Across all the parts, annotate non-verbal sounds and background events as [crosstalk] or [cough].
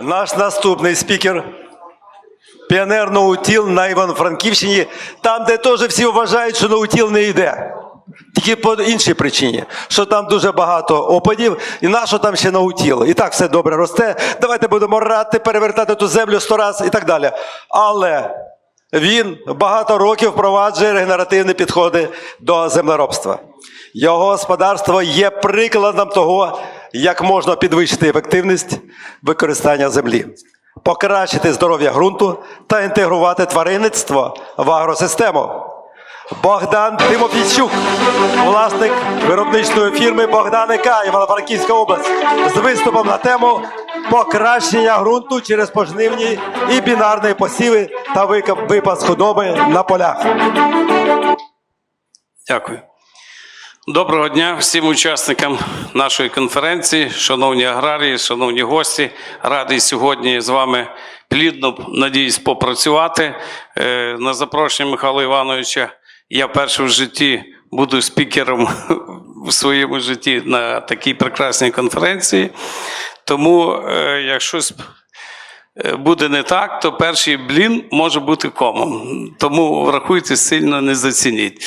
Наш наступний спікер. Піонер Ноутіл на Івано-Франківщині, там, де теж всі вважають, що Ноутіл не йде. Тільки по іншій причині, що там дуже багато опадів, і нащо там ще наутіл. І так все добре росте. Давайте будемо рати, перевертати ту землю сто раз і так далі. Але він багато років впроваджує регенеративні підходи до землеробства. Його господарство є прикладом того, як можна підвищити ефективність використання землі, покращити здоров'я ґрунту та інтегрувати тваринництво в агросистему. Богдан Тимофійчук, власник виробничної фірми Богдан ІК, Івано-Франківська область, з виступом на тему покращення ґрунту через пожнивні і бінарні посіви та випас худоби на полях. Дякую. Доброго дня всім учасникам нашої конференції, шановні аграрії, шановні гості. Радий сьогодні з вами плідно, надіюсь, попрацювати. Е, На запрошення Михайла Івановича я вперше в житті буду спікером [laughs] в своєму житті на такій прекрасній конференції. Тому, е, якщо е, буде не так, то перший блін може бути комом. Тому врахуйте, сильно не зацініть.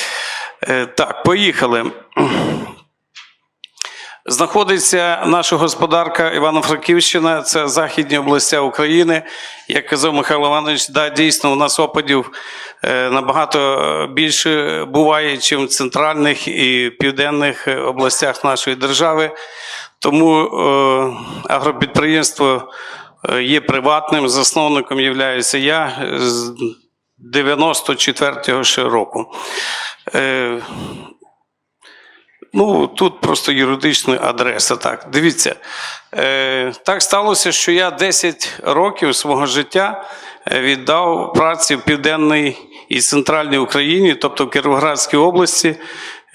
Е, Так, поїхали. Знаходиться наша господарка Івано-Франківщина, це західні області України. Як казав Михайло Іванович, да, дійсно у нас опадів е, набагато більше буває, ніж в центральних і південних е, областях нашої держави. Тому е, агропідприємство е, є приватним, засновником являюся я 94-го ще року. Е, Ну, тут просто юридична адреса. Так, дивіться. Е, так сталося, що я 10 років свого життя е, віддав праці в південній і центральній Україні, тобто в Кіровоградській області,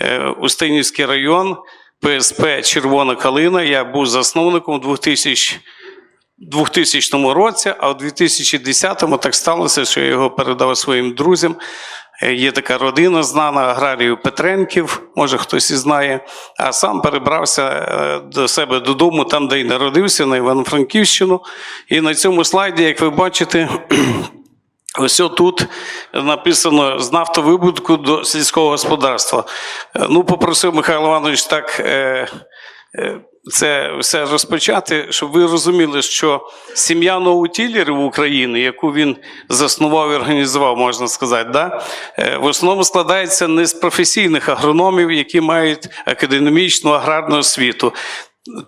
е, Устинівський район, ПСП Червона Калина. Я був засновником у 2000 2000 році, а у 2010-му так сталося, що я його передав своїм друзям. Е, Є така родина знана аграрію Петренків, може хтось і знає, а сам перебрався е, до себе додому, там, де й народився, на Івано-Франківщину. І на цьому слайді, як ви бачите, [clears throat] Ось тут написано з нафтовибутку до сільського господарства. Е, Ну, попросив Михайло Іванович так це все розпочати, щоб ви розуміли, що сім'я ноутілерів України, яку він заснував і організував, можна сказати, да? е, в основному складається не з професійних агрономів, які мають академічну аграрну освіту.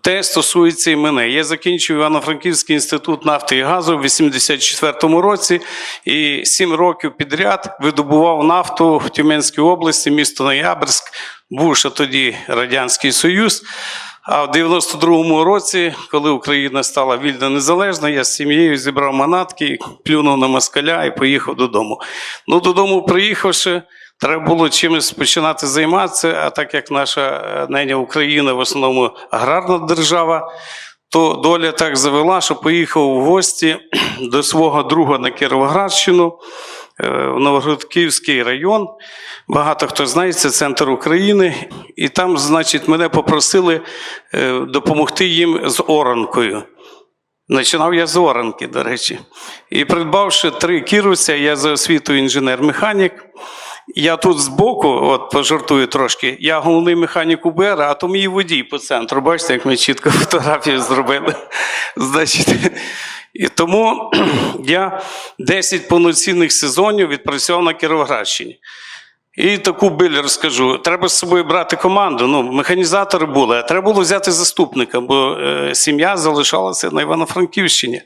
Те стосується і мене. Я закінчив Івано-Франківський інститут нафти і газу в 84-му році і сім років підряд видобував нафту в Тюменській області, місто Ноябрьськ, був ще тоді Радянський Союз. А в 92-му році, коли Україна стала вільно незалежна, я з сім'єю зібрав манатки, плюнув на москаля і поїхав додому. Ну, додому приїхавши, Треба було чимось починати займатися, а так як наша е, нині Україна в основному аграрна держава, то доля так завела, що поїхав в гості [clears throat] до свого друга на Кіровоградщину, в Новоградківський район. Багато хто знає, це центр України. І там, значить, мене попросили е, допомогти їм з оранкою. Починав я з оранки, до речі. І придбавши три кіруся, я за освітою інженер-механік. Я тут збоку, от пожартую трошки, я головний механік УБР, а то мій водій по центру. Бачите, як ми чітко фотографію зробили. Значить, і тому [clears throat] я 10 повноцінних сезонів відпрацював на Кіровоградщині. І таку биль розкажу. Треба з собою брати команду. Ну, механізатори були, а треба було взяти заступника, бо е, сім'я залишалася на Івано-Франківщині.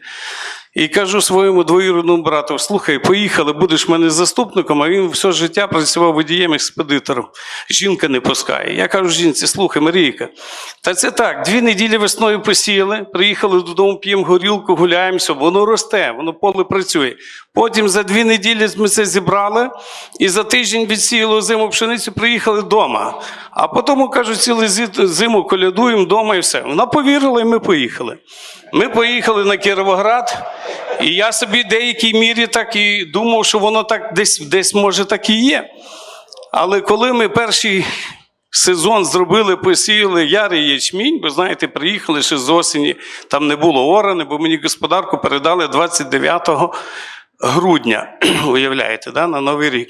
І кажу своєму двоюрідному брату: слухай, поїхали, будеш мене заступником, а він все життя працював водієм експедитором. Жінка не пускає. Я кажу жінці, слухай, Марійка, та це так, дві неділі весною посіяли, приїхали додому, п'ємо горілку, гуляємося, воно росте, воно поле працює. Потім за дві неділі ми це зібрали, і за тиждень відсіяли зиму пшеницю, приїхали вдома. А потім, кажуть, цілу зиму колядуємо вдома і все. Вона повірила, і ми поїхали. Ми поїхали на Кіровоград, і я собі в деякій мірі так і думав, що воно так десь, десь може так і є. Але коли ми перший сезон зробили, посіяли ярий ячмінь, бо знаєте, приїхали ще з осені, там не було орани, бо мені господарку передали 29 грудня, [clears throat] уявляєте, да, на Новий рік.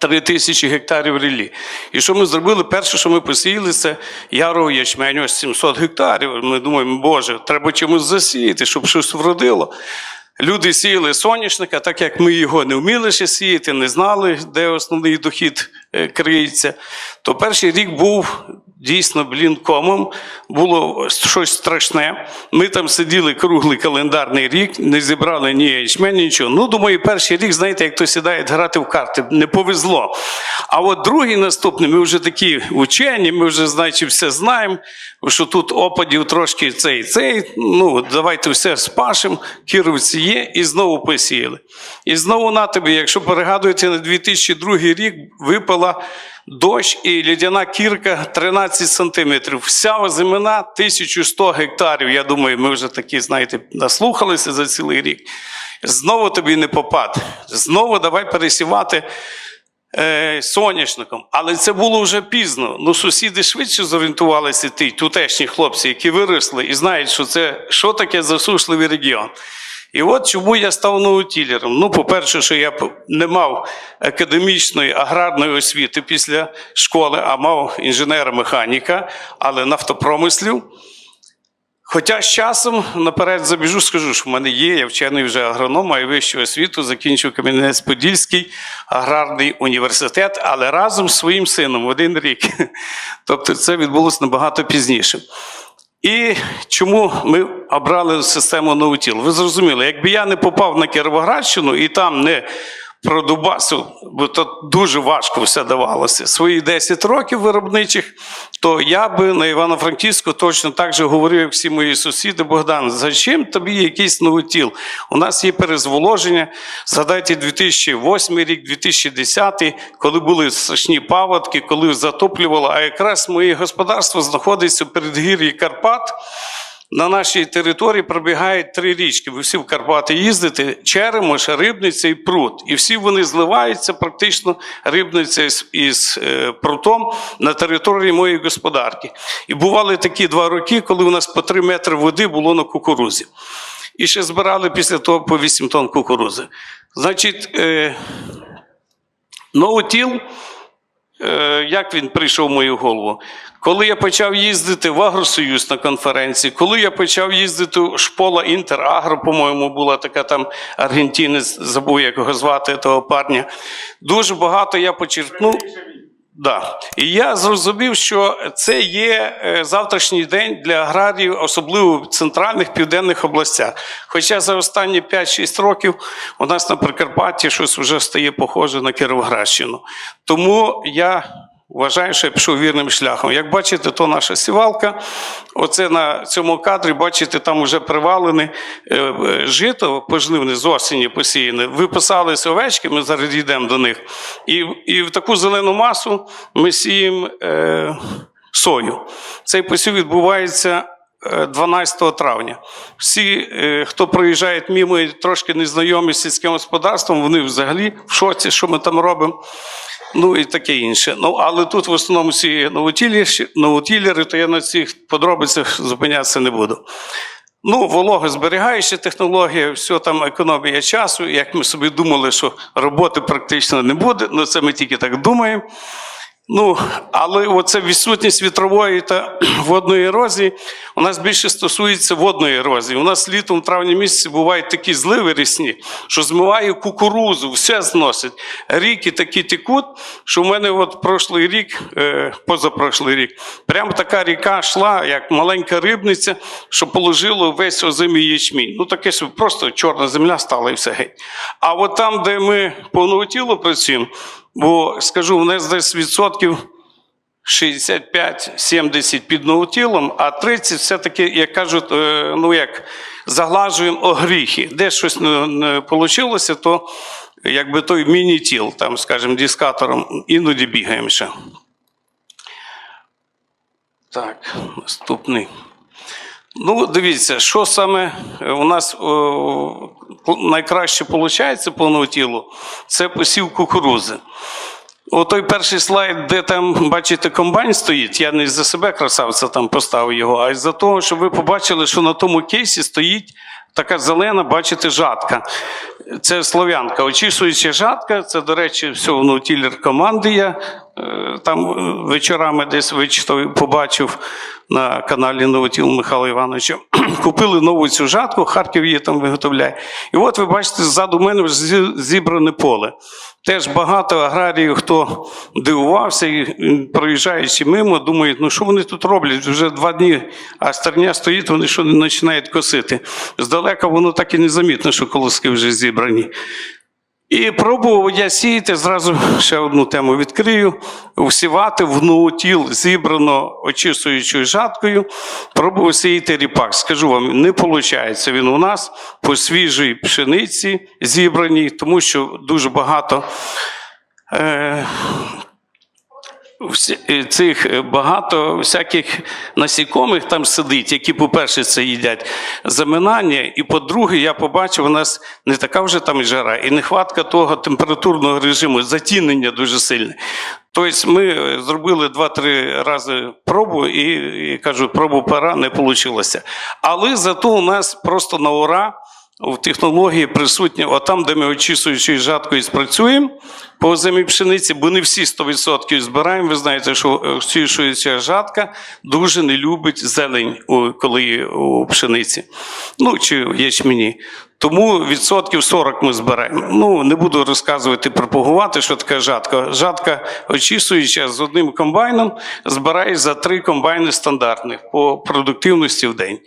Три тисячі гектарів ріллі. І що ми зробили? Перше, що ми посіяли, це яру ячмень, ось 700 гектарів. Ми думаємо, боже, треба чимось засіяти, щоб щось вродило. Люди сіяли соняшника, так як ми його не вміли ще сіяти, не знали, де основний дохід е, криється. То перший рік був дійсно блін комом, було щось страшне. Ми там сиділи круглий календарний рік, не зібрали ні ячмень, нічого. Ну, думаю, перший рік, знаєте, як то сідає грати в карти, не повезло. А от другий наступний, ми вже такі учені, ми вже, значить, все знаємо, що тут опадів трошки цей, цей. Ну, давайте все спашемо, кіровці є, і знову посіяли. І знову на тобі, якщо перегадуєте, на 2002 рік випала дощ і лідяна кірка 13 сантиметрів. Вся озимина 1100 гектарів. Я думаю, ми вже такі, знаєте, наслухалися за цілий рік. Знову тобі не попад. Знову давай пересівати е, соняшником. Але це було вже пізно. Ну, сусіди швидше зорієнтувалися, ті тутешні хлопці, які виросли і знають, що це що таке засушливий регіон. І от чому я став наутілером. Ну, по-перше, що я не мав академічної аграрної освіти після школи, а мав інженера-механіка, але нафтопромислів. Хоча з часом наперед забіжу, скажу, що в мене є, я вчений вже агроном, маю вищу освіту, закінчив Кам'янець-Подільський аграрний університет, але разом з своїм сином в один рік. [laughs] Тобто це відбулося набагато пізніше. І чому ми обрали систему новотіл? Ви зрозуміли, якби я не попав на Кіровоградщину і там не продубасив, бо то дуже важко все давалося, свої 10 років виробничих, то я би на Івано-Франківську точно так же говорив, як всі мої сусіди, Богдан, зачем тобі якийсь Наутіл? У нас є перезволоження. Згадайте 2008 рік, 2010, коли були страшні паводки, коли затоплювало, а якраз моє господарство знаходиться в передгір'ї Карпат. На нашій території пробігають три річки. Ви всі в Карпати їздите: Черемош, Рибниця і Прут. І всі вони зливаються практично рибниця із, е, прутом на території моєї господарки. І бували такі два роки, коли у нас по три метри води було на кукурузі. І ще збирали після того по 8 тонн кукурузи. Значить, е, ноутіл е, як він прийшов в мою голову? Коли я почав їздити в Агросоюз на конференції, коли я почав їздити в шпола Інтерагро, по-моєму, була така там аргентинець, забув, як його звати того парня. Дуже багато я почерпнув. Да. І я зрозумів, що це є е, завтрашній день для аграріїв, особливо в центральних південних областях. Хоча за останні 5-6 років у нас на Прикарпатті щось вже стає похоже на Кіровоградщину. Тому я вважаю, що я пішов вірним шляхом. Як бачите, то наша сівалка. Оце на цьому кадрі, бачите, там вже привалене е, е, жито пожнивне з осені посіяне. Виписалися овечки, ми зараз йдемо до них. І, і в таку зелену масу ми сіємо е, сою. Цей посів відбувається. е, 12 травня. Всі, е, хто проїжджає мимо і трошки незнайомі з сільським господарством, вони взагалі в шоці, що ми там робимо. Ну і таке інше. Ну, але тут в основному ці новотілери, то я на цих подробицях зупинятися не буду. Ну, вологозберігаюча технологія, все там економія часу. Як ми собі думали, що роботи практично не буде, ну це ми тільки так думаємо. Ну, але оце відсутність вітрової та [clears throat] водної ерозії у нас більше стосується водної ерозії. У нас літом, в травні місяці бувають такі зливи рісні, що змиває кукурузу, все зносить. Ріки такі текуть, що в мене от прошлий рік, е, позапрошлий рік, прямо така ріка йшла, як маленька рибниця, що положило весь озимий ячмінь. Ну таке що просто чорна земля стала і все геть. А от там, де ми по новотілу працюємо, бо скажу, у нас десь відсотків 65-70 під ноутілом, а 30 все-таки, як кажуть, е, ну як заглажуємо огріхи. Де щось не вийшло, то якби той міні-тіл, там, скажімо, дискатором, іноді бігаємо ще. Так, наступний. Ну, дивіться, що саме у нас о, найкраще виходить повного тілу, це посів кукурузи. Отой перший слайд, де там, бачите, комбайн стоїть, я не за себе красавця там поставив його, а із-за того, щоб ви побачили, що на тому кейсі стоїть така зелена, бачите, жатка. Це слов'янка. Очісуюча жатка, це, до речі, все воно тілер команди я е, там е, вечорами десь вичитав, побачив на каналі Новотіл Михайла Івановича. [clears throat] Купили нову цю жатку, Харків її там виготовляє. І от ви бачите, ззаду мене зібране поле. Теж багато аграріїв, хто дивувався і проїжджаючи мимо, думають, ну що вони тут роблять? Вже два дні, а стерня стоїть, вони що не починають косити. Здалека воно так і не замітно, що колоски вже зібрані. І пробував я сіяти, зразу ще одну тему відкрию, всівати в ноутіл зібрано очисуючою жаткою, пробував сіяти ріпак. Скажу вам, не виходить він у нас по свіжій пшениці зібраній, тому що дуже багато е, цих е, багато всяких насікомих там сидить, які, по-перше, це їдять заминання, і по-друге, я побачив, у нас не така вже там і жара, і нехватка того температурного режиму, затінення дуже сильне. Тобто ми е, зробили два-три рази пробу, і, і кажу, пробу пора не вийшло. Але зато у нас просто на ура в технології присутні, отам, де ми очісуючою жаткою спрацюємо по озимій пшениці, бо не всі 100% збираємо. Ви знаєте, що очісуюча жатка дуже не любить зелень, коли у пшениці. Ну, чи в ячмені. Тому відсотків 40 ми збираємо. Ну, не буду розказувати, пропагувати, що таке жатка. Жатка очісуюча з одним комбайном збирає за три комбайни стандартних по продуктивності в день.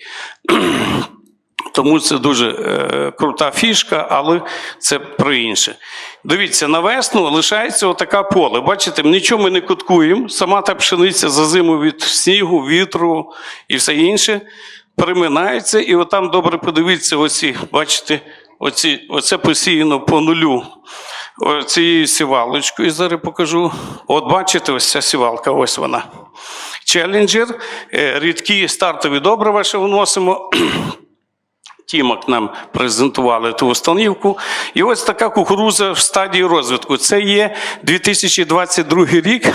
Тому це дуже е, крута фішка, але це про інше. Дивіться, на весну лишається отака поле. Бачите, нічого ми не куткуємо. Сама та пшениця за зиму від снігу, вітру і все інше приминається. І отам добре подивіться, оці, бачите, оці, оце посіяно по нулю. Цією сівалочкою зараз покажу. От бачите, ось ця сівалка, ось вона. Челленджер, е, рідкі стартові добрива, що вносимо. Тімок нам презентували ту установку. І ось така кукуруза в стадії розвитку. Це є 2022 рік.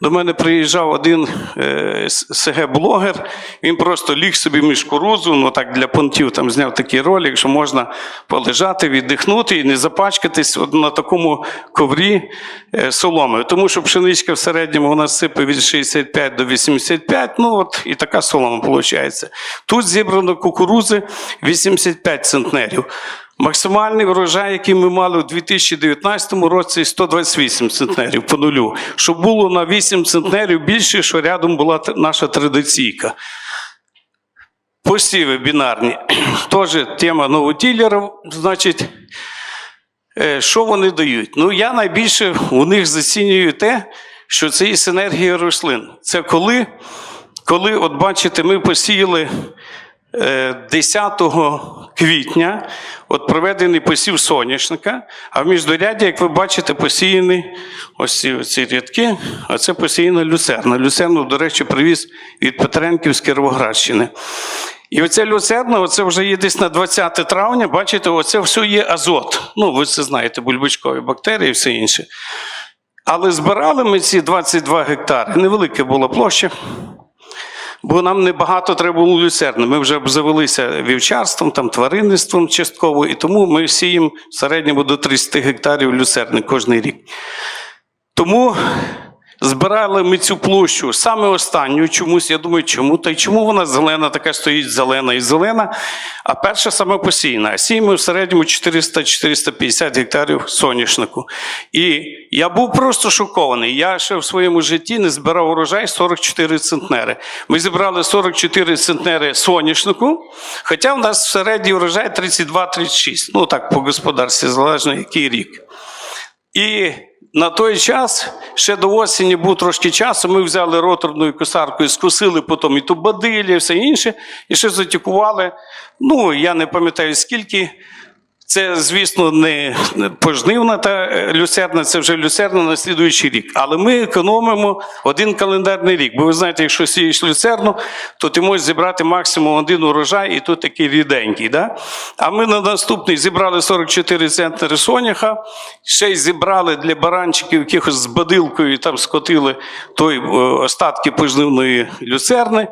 До мене приїжджав один е, СГ-блогер. Він просто ліг собі між кукурузу, ну так для понтів там зняв такий ролик, що можна полежати, віддихнути і не запачкатись от на такому коврі е, соломою. Тому що пшеничка в середньому у нас сипе від 65 до 85, ну от і така солома виходить. Тут зібрано кукурузи 85 центнерів. Максимальний врожай, який ми мали у 2019 році, 128 центнерів по нулю. Щоб було на 8 центнерів більше, що рядом була наша традиційка. Посіви бінарні. [clears throat] Теж тема новотілерів. Значить, е, що вони дають? Ну, я найбільше у них зацінюю те, що це є синергія рослин. Це коли, коли от бачите, ми посіяли 10 квітня, от проведений посів соняшника, а в міждоряді, як ви бачите, посіяні ось ці, ці рядки, а це посіяна люцерна. Люцерну, до речі, привіз від Петренків з Кіровоградщини. І оця люцерна, оце вже є десь на 20 травня, бачите, оце все є азот. Ну, ви це знаєте, бульбочкові бактерії і все інше. Але збирали ми ці 22 гектари, невелика була площа. Бо нам небагато треба було люцерни. Ми вже обзавелися вівчарством, там, тваринництвом частково, і тому ми сіємо в середньому до 30 гектарів люцерни кожен рік. Тому збирали ми цю площу саме останню чомусь. Я думаю, чому? Та й чому вона зелена, така стоїть зелена і зелена, а перша саме посійна. Сіємо в середньому 400-450 гектарів соняшнику. І я був просто шокований. Я ще в своєму житті не збирав урожай 44 центнери. Ми зібрали 44 центнери соняшнику, хоча в нас в середній урожай 32-36. Ну так, по господарстві, залежно який рік. І на той час, ще до осені був трошки часу, ми взяли роторною косаркою, скосили потім і ту бадилі, і все інше, і ще затікували. Ну, я не пам'ятаю скільки. Це, звісно, не пожнивна та люцерна, це вже люцерна на слідуючий рік. Але ми економимо один календарний рік. Бо ви знаєте, якщо сієш люцерну, то ти можеш зібрати максимум один урожай, і тут такий ріденький. Да? А ми на наступний зібрали 44 центнери соняха, ще й зібрали для баранчиків якихось з бадилкою, там скотили той е, остатки пожнивної люцерни.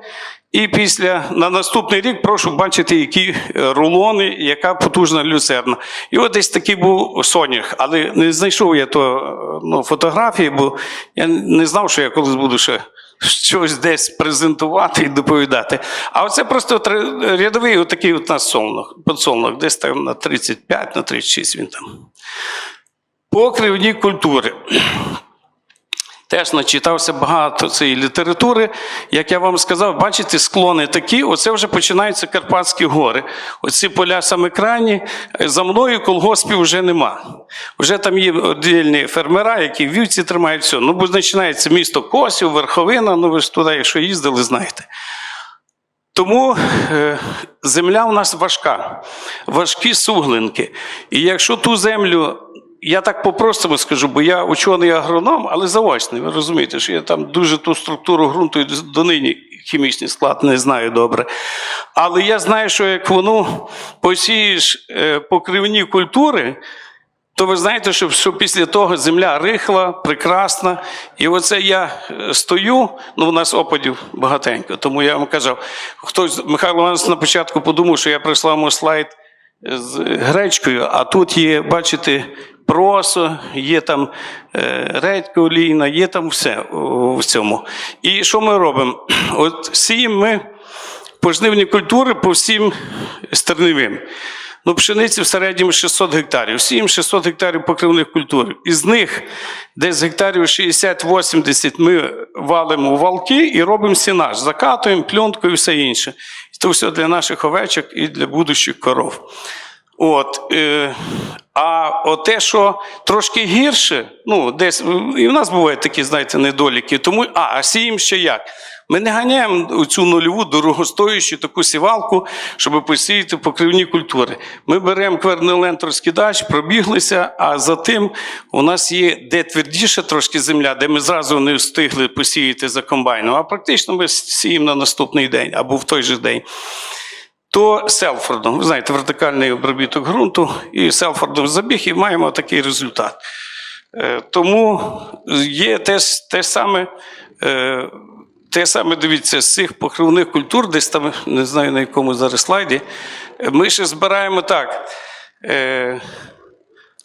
І після на наступний рік прошу бачити, які е, рулони, яка потужна люцерна. І от десь такий був сонях, але не знайшов я то е, ну, фотографії, бо я не знав, що я колись буду ще щось десь презентувати і доповідати. А оце просто рядовий отакий от нас солнок, подсолнух, десь там на 35, на 36 він там. Покривні культури. Теж начитався багато цієї літератури. Як я вам сказав, бачите, склони такі, оце вже починаються Карпатські гори. Оці поля саме крайні, за мною колгоспів вже нема. Вже там є віддільні фермера, які вівці тримають все. Ну, бо починається місто Косів, Верховина, ну ви ж туди, якщо їздили, знаєте. Тому е, земля у нас важка, важкі суглинки. І якщо ту землю, я так по-простому скажу, бо я учений агроном, але заочний, ви розумієте, що я там дуже ту структуру ґрунту і донині хімічний склад не знаю добре. Але я знаю, що як воно посієш е, покривні культури, то ви знаєте, що, що після того земля рихла, прекрасна. І оце я е, стою, ну у нас опадів багатенько, тому я вам казав, хтось, Михайло Іванович на початку подумав, що я прислав йому слайд з гречкою, а тут є, бачите, просо, є там е, редька олійна, є там все в цьому. І що ми робимо? [clears throat] От сіємо ми пожнивні культури по всім стерневим. Ну, пшениці в середньому 600 гектарів. Сіємо 600 гектарів покривних культур. Із них десь гектарів 60-80 ми валимо валки і робимо сінаж, закатуємо, пльонткою і все інше. І це все для наших овечок і для будущих коров. От, е, а те, що трошки гірше, ну, десь і в нас бувають такі, знаєте, недоліки. Тому, а, а сіємо ще як? Ми не ганяємо цю нульову дорогостоючу таку сівалку, щоб посіяти покривні культури. Ми беремо квернолент розкидач, пробіглися, а за тим у нас є де твердіша трошки земля, де ми зразу не встигли посіяти за комбайном, а практично ми сіємо на наступний день або в той же день то селфордом, ви знаєте, вертикальний обробіток ґрунту, і селфордом забіг, і маємо такий результат. Е, Тому є те, те саме. е, Те саме дивіться, з цих покривних культур, десь там, не знаю на якому зараз слайді, е, ми ще збираємо так.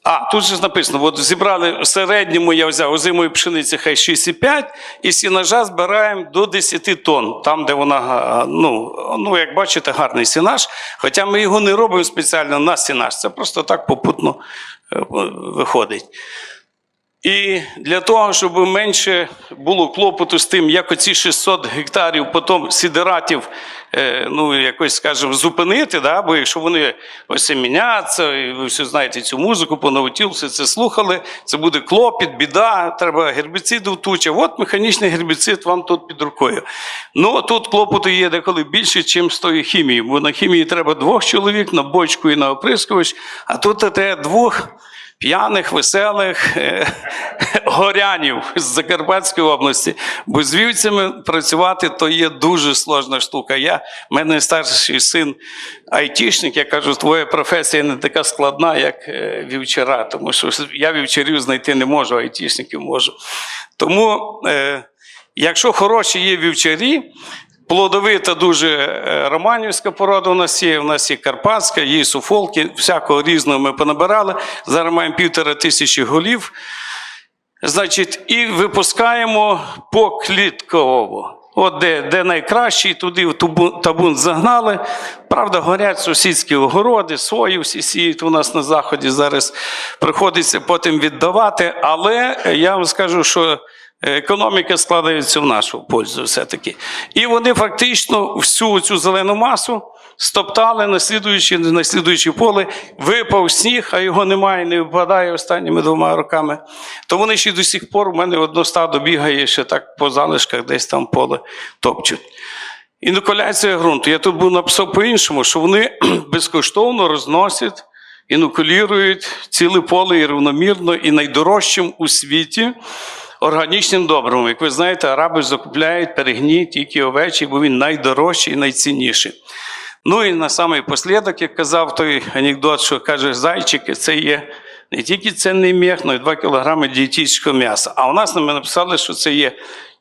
А, тут же ж написано: от зібрали в середньому, я взяв озимої пшениці хай 6,5, і сінажа збираємо до 10 тонн, там, де вона, ну, ну, як бачите, гарний сінаж. Хоча ми його не робимо спеціально на сінаж, це просто так попутно е, виходить. І для того, щоб менше було клопоту з тим, як оці 600 гектарів потім сідератів, е, ну, якось, скажімо, зупинити, да? бо якщо вони ось міняться, і ви все знаєте цю музику, понаутіл, все це слухали, це буде клопіт, біда, треба гербіцидів туча. От механічний гербіцид вам тут під рукою. Ну, тут клопоту є деколи більше, ніж з тої хімії, бо на хімії треба двох чоловік, на бочку і на оприскувач, а тут треба двох п'яних, веселих е, горянів з Закарпатської області. Бо з вівцями працювати то є дуже сложна штука. Я, в мене старший син айтішник, я кажу, твоя професія не така складна, як е, вівчара, тому що я вівчарів знайти не можу, айтішників можу. Тому, е, якщо хороші є вівчарі, Плодовита дуже е, романівська порода у нас є, у нас є Карпатська, є суфолки, всякого різного ми понабирали. Зараз маємо півтора тисячі голів. Значить, і випускаємо поклітково. От де, де найкращий, туди в табун, загнали. Правда, горять сусідські огороди, сої всі сіють у нас на заході. Зараз приходиться потім віддавати. Але я вам скажу, що економіка складається в нашу пользу все-таки. І вони фактично всю цю зелену масу стоптали на слідуюче, на слідуюче поле, випав сніг, а його немає, не випадає останніми двома роками. То вони ще до сих пор у мене одно стадо бігає ще так по залишках, десь там поле топчуть. Інокуляція ґрунту. Я тут був написав по-іншому, що вони [clears throat] безкоштовно розносять інокулюють ціле поле і рівномірно, і найдорожчим у світі органічним добривом. Як ви знаєте, араби закупляють перегній тільки овечі, бо він найдорожчий і найцінніший. Ну і на самий послідок, як казав той анекдот, що каже, зайчики, це є не тільки цінний м'як, але й 2 кілограми дієтичного м'яса. А у нас нам написали, що це є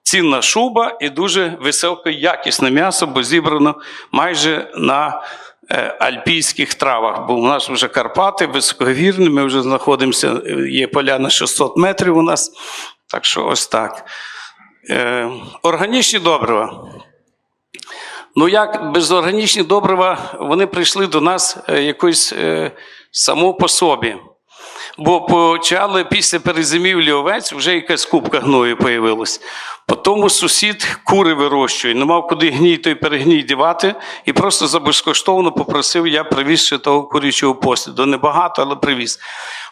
цінна шуба і дуже високоякісне м'ясо, бо зібрано майже на е, альпійських травах. Бо у нас вже Карпати високовірні, ми вже знаходимося, е, є поля на 600 метрів у нас. Так що ось так. Е, органічні добрива. Ну, як безорганічні добрива, вони прийшли до нас е, якось е, само по собі. Бо почали після перезимівлі овець вже якась кубка гною появилась. Потім сусід кури вирощує, не мав куди гній той перегній дівати, і просто за безкоштовно попросив, я привіз ще того курячого посліду. Небагато, але привіз.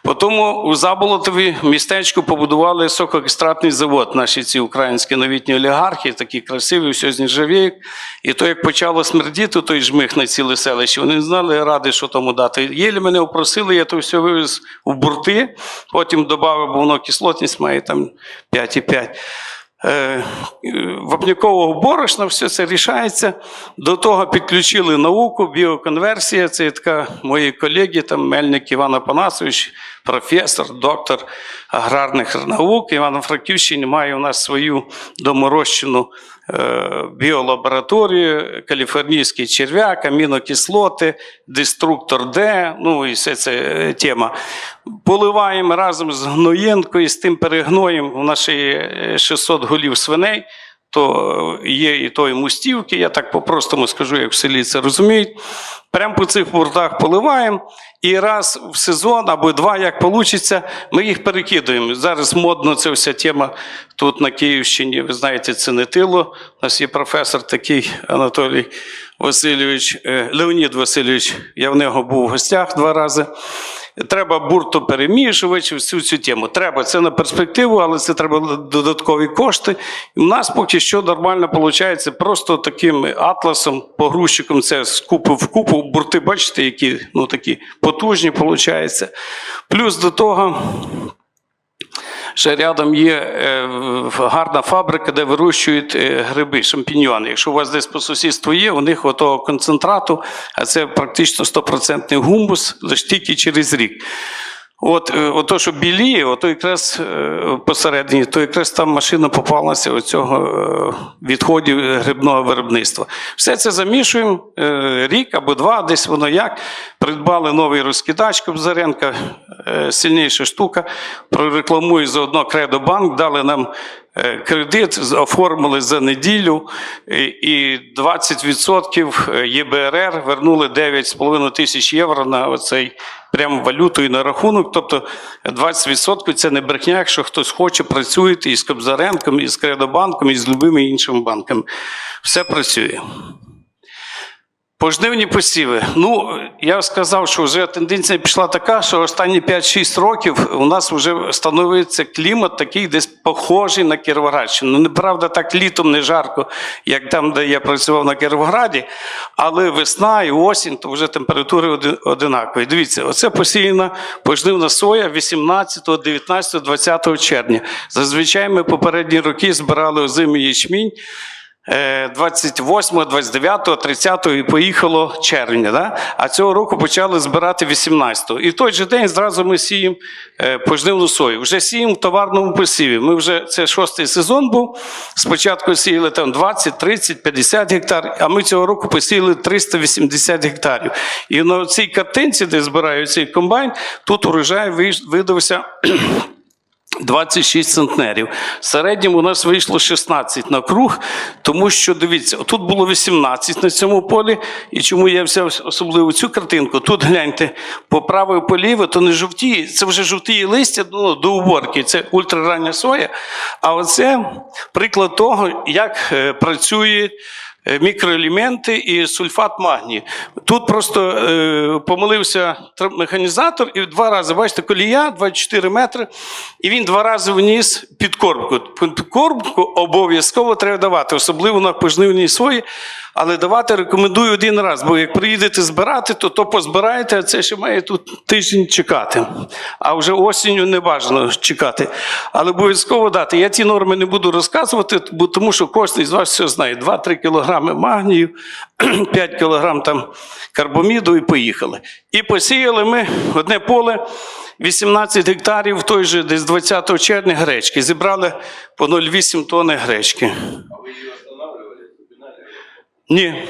Потім у Заболотові містечку побудували сокоекстратний завод, наші ці українські новітні олігархи, такі красиві, все з нержавіють. І то, як почало смердіти, той жмих на ціле селище, вони не знали ради, що тому дати. Єлі мене опросили, я то все вивез у бурти, потім додав, бо воно кислотність має там 5,5 е, вапнякового борошна, все це рішається. До того підключили науку, біоконверсія. Це така мої колеги, там Мельник Іван Апанасович, професор, доктор аграрних наук. Івано-Франківщині має у нас свою доморощену е, біолабораторію, каліфорнійський черв'як, амінокислоти, деструктор Д, ну і все це е, тема. Поливаємо разом з гноєнкою, з тим перегноєм. Є е, 600 голів свиней, то є і тої мустівки, я так по-простому скажу, як в селі це розуміють. Прямо по цих буртах поливаємо, і раз в сезон або два, як вийде, ми їх перекидуємо. Зараз модно ця вся тема тут на Київщині. Ви знаєте, це не тило. У нас є професор такий Анатолій Васильович, е, Леонід Васильович. Я в нього був в гостях два рази. Треба буртоперемішувач, всю цю тему. Треба це на перспективу, але це треба додаткові кошти. І у нас поки що нормально виходить просто таким атласом, погрузчиком це з купи в купу. Бурти, бачите, які ну, такі потужні виходить. Плюс до того. Ще рядом є е, гарна фабрика, де вирощують е, гриби, шампіньйони. Якщо у вас десь по сусідству є, у них отого концентрату, а це практично 100% гумус, лише тільки через рік. От, от ото, що біліє, ото якраз е, посередині, то якраз там машина попалася оцього е, відходів грибного виробництва. Все це замішуємо е, рік або два, десь воно як. Придбали новий розкидач Кобзаренка, е, сильніша штука. Прорекламую заодно Кредобанк, дали нам е, кредит, оформили за неділю, і- і 20% ЄБРР вернули 9,5 тисяч євро на оцей прям валютою на рахунок. Тобто 20% це не брехня, якщо хтось хоче, працює і з Кобзаренком, і з Кредобанком, і з любими іншими банками. Все працює. Пожнивні посіви. Ну, я сказав, що вже тенденція пішла така, що останні 5-6 років у нас вже становиться клімат такий, десь похожий на Кіровоградщину. Ну, неправда, так літом не жарко, як там, де я працював на Кіровограді, але весна і осінь, то вже температури одинакові. Дивіться, оце посіяна пожнивна соя 18, 19, 20 червня. Зазвичай ми попередні роки збирали озимий ячмінь. Е, 28, 29, 30 і поїхало червня. Да? А цього року почали збирати 18. І в той же день зразу ми сіємо е, пожнивну сою. Вже сіємо в товарному посіві. Ми вже це шостий сезон був. Спочатку сіяли там 20, 30, 50 гектар, а ми цього року посіяли 380 гектарів. І на цій картинці, де збираю цей комбайн, тут урожай видався 26 центнерів. В середньому у нас вийшло 16 на круг, тому що дивіться, тут було 18 на цьому полі. І чому я взяв особливо цю картинку? Тут гляньте, по правій поліві, то не жовтіє, це вже жовтіє листя ну, до уборки, це ультрарання соя. А оце приклад того, як е, працює. Е, Мікроелементи і сульфат магнію. Тут просто е, помилився механізатор, і два рази, бачите, колія 24 метри, і він два рази вніс підкормку. Підкормку обов'язково треба давати, особливо на пожнивній сої. Але давати рекомендую один раз, бо як приїдете збирати, то то позбираєте, а це ще має тут тиждень чекати. А вже осінню не бажано чекати. Але обов'язково дати. Я ті норми не буду розказувати, бо тому що кожен з вас все знає: 2-3 кілограми магнію, [clears throat] 5 кілограм там карбоміду і поїхали. І посіяли ми одне поле. 18 гектарів той же десь 20 червня гречки. Зібрали по 0,8 тонни гречки. Ні.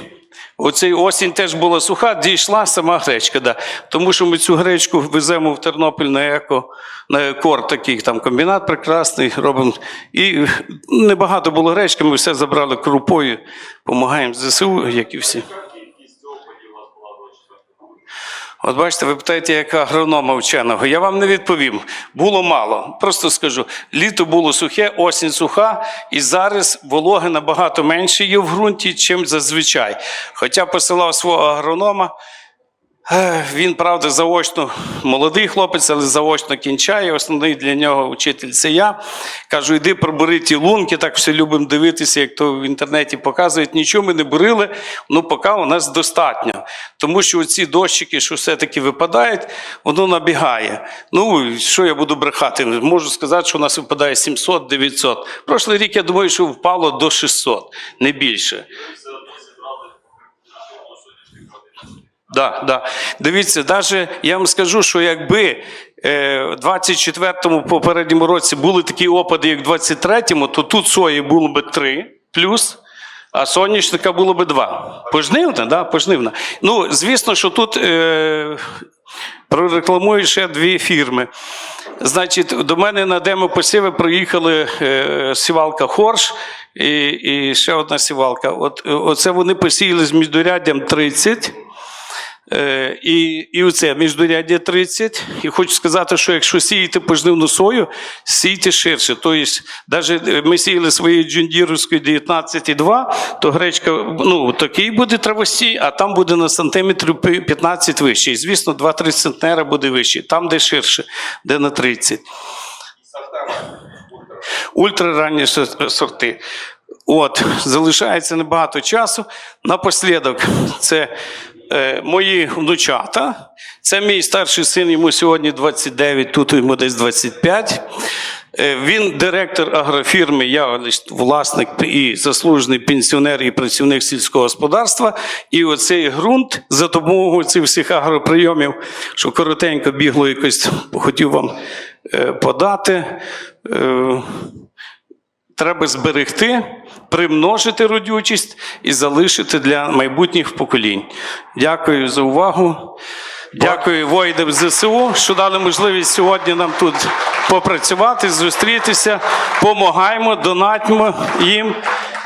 Оцей осінь теж була суха, дійшла сама гречка. Да. Тому що ми цю гречку веземо в Тернопіль на еко, на екор, такий там комбінат прекрасний робимо. І небагато було гречки, ми все забрали крупою, допомагаємо ЗСУ, як і всі. От бачите, ви питаєте, як агронома вченого. Я вам не відповім. Було мало. Просто скажу: літо було сухе, осінь суха, і зараз вологи набагато менше є в ґрунті, чим зазвичай. Хоча посилав свого агронома. Він, правда, заочно молодий хлопець, але заочно кінчає. Основний для нього вчитель це я. Кажу, йди пробери ті лунки, так все любимо дивитися, як то в інтернеті показують. Нічого ми не бурили, ну поки у нас достатньо. Тому що ці дощики, що все-таки випадають, воно набігає. Ну, що я буду брехати? Можу сказати, що у нас випадає 700-900. Прошлий рік, я думаю, що впало до 600, не більше. Да, да. Дивіться, навіть я вам скажу, що якби е, в 24-му попередньому році були такі опади, як в 23-му, то тут сої було би 3 плюс, а соняшника було би 2. Пожнивна, да, пожнивна. Ну, звісно, що тут е, прорекламую ще дві фірми. Значить, до мене на демопосіви приїхали е, сівалка Хорш і, і ще одна сівалка. От, е, оце вони посіяли з міждоряддям 30. Е, І, і оце міждоряддя 30. І хочу сказати, що якщо сіяти пожнивну сою, сійте ширше. Тобто, навіть ми сіяли своєю джундіровською 19,2, то гречка ну, такий буде травостій, а там буде на сантиметрів 15 вище. І, звісно, 2-3 центнера буде вище. Там, де ширше, де на 30. Ультраранні сорти. От, залишається небагато часу. Напослідок, це е, мої внучата. Це мій старший син, йому сьогодні 29, тут йому десь 25. Е, Він директор агрофірми, я власник і заслужений пенсіонер і працівник сільського господарства. І оцей ґрунт за допомогою цих всіх агроприйомів, що коротенько бігло якось, хотів вам е, подати. Треба зберегти, примножити родючість і залишити для майбутніх поколінь. Дякую за увагу. Дякую воїнам ЗСУ, що дали можливість сьогодні нам тут попрацювати, зустрітися. Помагаємо, донатьмо їм,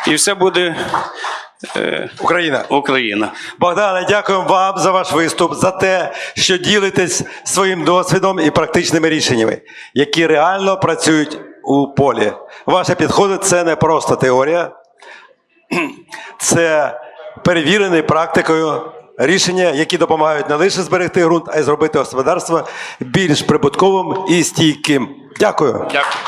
і все буде е, Україна. Україна. Богдане, дякуємо вам за ваш виступ, за те, що ділитесь своїм досвідом і практичними рішеннями, які реально працюють у полі. Ваші підходи це не просто теорія, [clears throat] це перевірені практикою рішення, які допомагають не лише зберегти ґрунт, а й зробити господарство більш прибутковим і стійким. Дякую. Дякую.